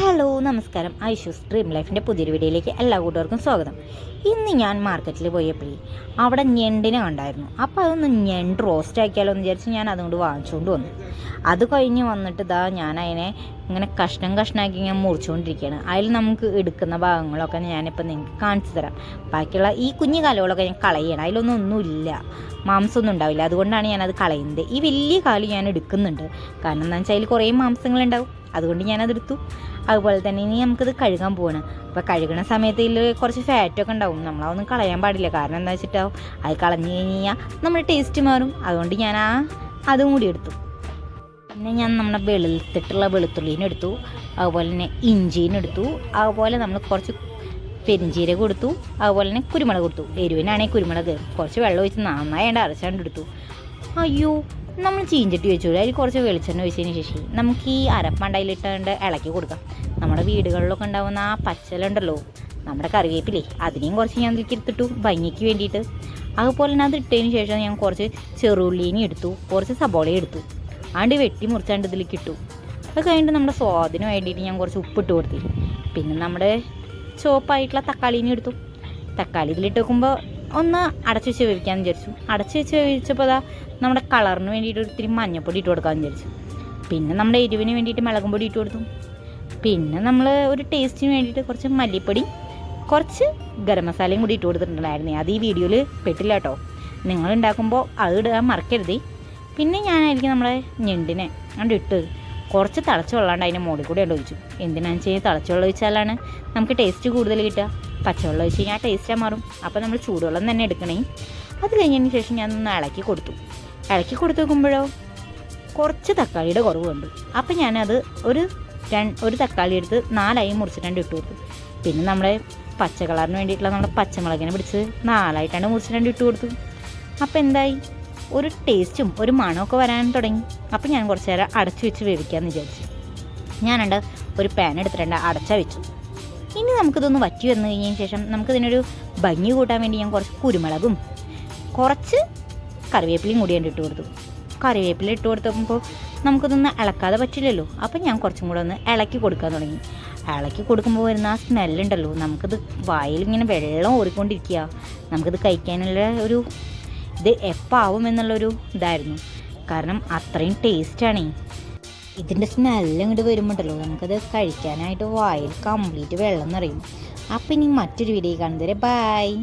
Hello നമസ്കാരം. Aishu's stream ലൈഫിന്റെ പുതിയൊരു വീഡിയോയിലേക്ക് എല്ലാ കൂട്ടുകാർക്കും സ്വാഗതം. ഇന്ന് ഞാൻ മാർക്കറ്റിൽ പോയപ്പോഴേ അവിടെ ഞണ്ടിനെ കണ്ടായിരുന്നു. അപ്പോൾ അതൊന്ന് ഞണ്ട് റോസ്റ്റ് ആക്കിയാലോ എന്ന് വിചാരിച്ച് ഞാൻ അതുകൊണ്ട് വാങ്ങിച്ചുകൊണ്ട് വന്നു. അത് കഴിഞ്ഞ് വന്നിട്ട് ഇതാ ഞാൻ അതിനെ ഇങ്ങനെ കഷ്ണം കഷ്ണമാക്കി ഇങ്ങനെ മുറിച്ചുകൊണ്ടിരിക്കുകയാണ് അതിൽ നമുക്ക് എടുക്കുന്ന ഭാഗങ്ങളൊക്കെ ഞാനിപ്പോൾ നിങ്ങൾക്ക് കാണിച്ചു തരാം. ബാക്കിയുള്ള ഈ കുഞ്ഞു കാലുകളൊക്കെ ഞാൻ കളയണം അതിലൊന്നും ഒന്നുമില്ല. മാംസമൊന്നും ഉണ്ടാവില്ല. അതുകൊണ്ടാണ് ഞാനത് കളയുന്നത്. ഈ വലിയ കാൽ ഞാൻ എടുക്കുന്നുണ്ട്. കാരണം എന്താ വെച്ചാൽ അതിൽ കുറേ മാംസങ്ങളുണ്ടാവും. അതുകൊണ്ട് ഞാനതെടുത്തു അതുപോലെ തന്നെ ഇനി നമുക്കിത് കഴുകാൻ പോവാണ്. അപ്പോൾ കഴുകുന്ന സമയത്ത് ഇതിൽ കുറച്ച് ഫാറ്റൊക്കെ ഉണ്ടാവും. നമ്മളതൊന്നും കളയാൻ പാടില്ല. കാരണം എന്താ വെച്ചിട്ടാവും? അത് കളഞ്ഞു കഴിഞ്ഞ് കഴിഞ്ഞാൽ നമ്മുടെ ടേസ്റ്റ് മാറും. അതുകൊണ്ട് ഞാൻ ആ അതും കൂടി എടുത്തു. പിന്നെ ഞാൻ നമ്മുടെ വെളുത്തിട്ടുള്ള വെളുത്തുള്ളീനെ എടുത്തു. അതുപോലെ തന്നെ ഇഞ്ചീനെ എടുത്തു. അതുപോലെ നമ്മൾ കുറച്ച് പെരിഞ്ചീരകം കൊടുത്തു. അതുപോലെ തന്നെ കുരുമുളക് കൊടുത്തു. എരിവിനാണെങ്കിൽ കുരുമുളക്. കുറച്ച് വെള്ളം ഒഴിച്ച് നന്നായിട്ട് അരച്ചാണ്ട് എടുത്തു. അയ്യോ നമ്മൾ ചീഞ്ചട്ടി വെച്ചു. അതിൽ കുറച്ച് വെളിച്ചെണ്ണ ഒഴിച്ചതിന് ശേഷം നമുക്ക് ഈ അരപ്പണ്ടയിലിട്ടുകൊണ്ട് ഇളക്കി കൊടുക്കാം. നമ്മുടെ വീടുകളിലൊക്കെ ഉണ്ടാവുന്ന ആ പച്ചലുണ്ടല്ലോ നമ്മുടെ കറിവേപ്പിലേ അതിനെയും കുറച്ച് ഞാൻ അതിലേക്ക് എടുത്തിട്ടു. ഭംഗിക്ക് വേണ്ടിയിട്ട്. അതുപോലെ തന്നെ അത് ഇട്ടതിന് ശേഷം ഞാൻ കുറച്ച് ചെറുള്ളീനെ എടുത്തു. കുറച്ച് സബോളയും എടുത്തു. ആണ്ട് വെട്ടി മുറിച്ചാണ്ട് ഇതിൽ കിട്ടും. അത് കഴിഞ്ഞിട്ട് നമ്മുടെ സ്വാദിന് വേണ്ടിയിട്ട് ഞാൻ കുറച്ച് ഉപ്പിട്ട് കൊടുത്തി. പിന്നെ നമ്മുടെ ചുവപ്പായിട്ടുള്ള തക്കാളിനെ എടുത്തു. തക്കാളി ഇതിലിട്ട് വെക്കുമ്പോൾ ഒന്ന് അടച്ചു വെച്ച് വേവിക്കാമെന്ന് വിചാരിച്ചു. അടച്ചു വെച്ച് വേവിച്ചപ്പോൾ അതാ നമ്മുടെ കളറിന് വേണ്ടിയിട്ട് ഒത്തിരി മഞ്ഞപ്പൊടി ഇട്ട് കൊടുക്കാമെന്ന് വിചാരിച്ചു. പിന്നെ നമ്മുടെ എരിവിന് വേണ്ടിയിട്ട് മുളകും പൊടി ഇട്ട് കൊടുത്തു. പിന്നെ നമ്മൾ ഒരു ടേസ്റ്റിന് വേണ്ടിയിട്ട് കുറച്ച് മല്ലിപ്പൊടി കുറച്ച് ഗരം മസാലയും കൂടി ഇട്ട് കൊടുത്തിട്ടുണ്ടായിരുന്നു. അത് ഈ വീഡിയോയിൽ പെട്ടില്ല കേട്ടോ നിങ്ങൾ ഉണ്ടാക്കുമ്പോൾ അത് ഇടാൻ മറക്കരുതേ. പിന്നെ ഞാനായിരിക്കും നമ്മളെ ഞണ്ടിനെ. കണ്ട് ഇട്ട്? കുറച്ച് തിളച്ച വെള്ളാണ്ട് അതിന്റെ മുകളിൽ കൂടെ ഉണ്ട് ഒഴിച്ചു. എന്തിനാണെന്ന് വെച്ച് കഴിഞ്ഞാൽ വെള്ളം ഒഴിച്ചാലാണ് നമുക്ക് ടേസ്റ്റ് കൂടുതൽ കിട്ടുക. പച്ചവെള്ളം ഒഴിച്ച് കഴിഞ്ഞാൽ ടേസ്റ്റാണ് മാറും. അപ്പോൾ നമ്മൾ ചൂടുവെള്ളം തന്നെ എടുക്കണേ. അത് കഴിഞ്ഞതിന് ശേഷം ഞാൻ ഒന്ന് ഇളക്കി കൊടുത്തു. ഇളക്കി കൊടുത്ത് നോക്കുമ്പോഴോ കുറച്ച് തക്കാളിയുടെ കുറവുണ്ട്. കണ്ടു അപ്പം ഞാനത് ഒരു രണ്ട് ഒരു തക്കാളി എടുത്ത് നാലായി മുറിച്ചിട്ടാണ് ഇട്ട് കൊടുത്തു. പിന്നെ നമ്മളെ പച്ച കളറിന് വേണ്ടിയിട്ടുള്ള നമ്മുടെ പച്ചമുളകിനെ പിടിച്ച് നാലായിട്ടാണ് മുറിച്ചിട്ടാണ് ഇട്ട് കൊടുത്തു. അപ്പോൾ എന്തായി? ഒരു ടേസ്റ്റും ഒരു മണമൊക്കെ വരാൻ തുടങ്ങി. അപ്പം ഞാൻ കുറച്ച് നേരം അടച്ചു വെച്ച് വേവിക്കാമെന്ന് വിചാരിച്ചു. ഞാനുണ്ട് ഒരു പാൻ എടുത്തിട്ടുണ്ട് അടച്ച വെച്ചു. ഇനി നമുക്കിതൊന്ന് വറ്റി വന്നു കഴിഞ്ഞതിന് ശേഷം നമുക്കിതിനൊരു ഭംഗി കൂട്ടാൻ വേണ്ടി ഞാൻ കുറച്ച് കുരുമുളകും കുറച്ച് കറിവേപ്പിലയും കൂടി ഞാൻ ഇട്ട് കൊടുത്തു. കറിവേപ്പില ഇട്ട് കൊടുത്തപ്പോൾ നമുക്കിതൊന്ന് ഇളക്കാതെ പറ്റില്ലല്ലോ. അപ്പം ഞാൻ കുറച്ചും കൂടെ ഒന്ന് ഇളക്കി കൊടുക്കാൻ തുടങ്ങി. ഇളക്കി കൊടുക്കുമ്പോൾ വരുന്ന ആ സ്മെല്ലുണ്ടല്ലോ നമുക്കിത് വായിൽ ഇങ്ങനെ വെള്ളം ഓടിക്കൊണ്ടിരിക്കുക നമുക്കിത് കഴിക്കാനുള്ള ഒരു ഇത് എപ്പോൾ ആവും എന്നുള്ളൊരു ഇതായിരുന്നു. കാരണം അത്രയും ടേസ്റ്റാണേ. ഇതിന്റെ സ്മെല്ല് ഇങ്ങോട്ട് വരുമ്പോണ്ടല്ലോ നമുക്കത് കഴിക്കാനായിട്ട് വായിൽ കംപ്ലീറ്റ് വെള്ളം നിറയും. അപ്പം ഇനി മറ്റൊരു വീഡിയോ കാണുന്നവരെ ബൈ